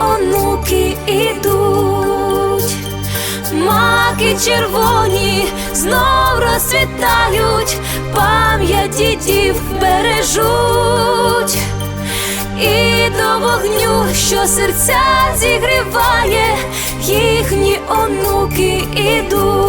онуки ідуть, маки червоні знов розцвітають, пам'ять дідів бережуть, і до вогню, що серця зігріває, їхні онуки ідуть.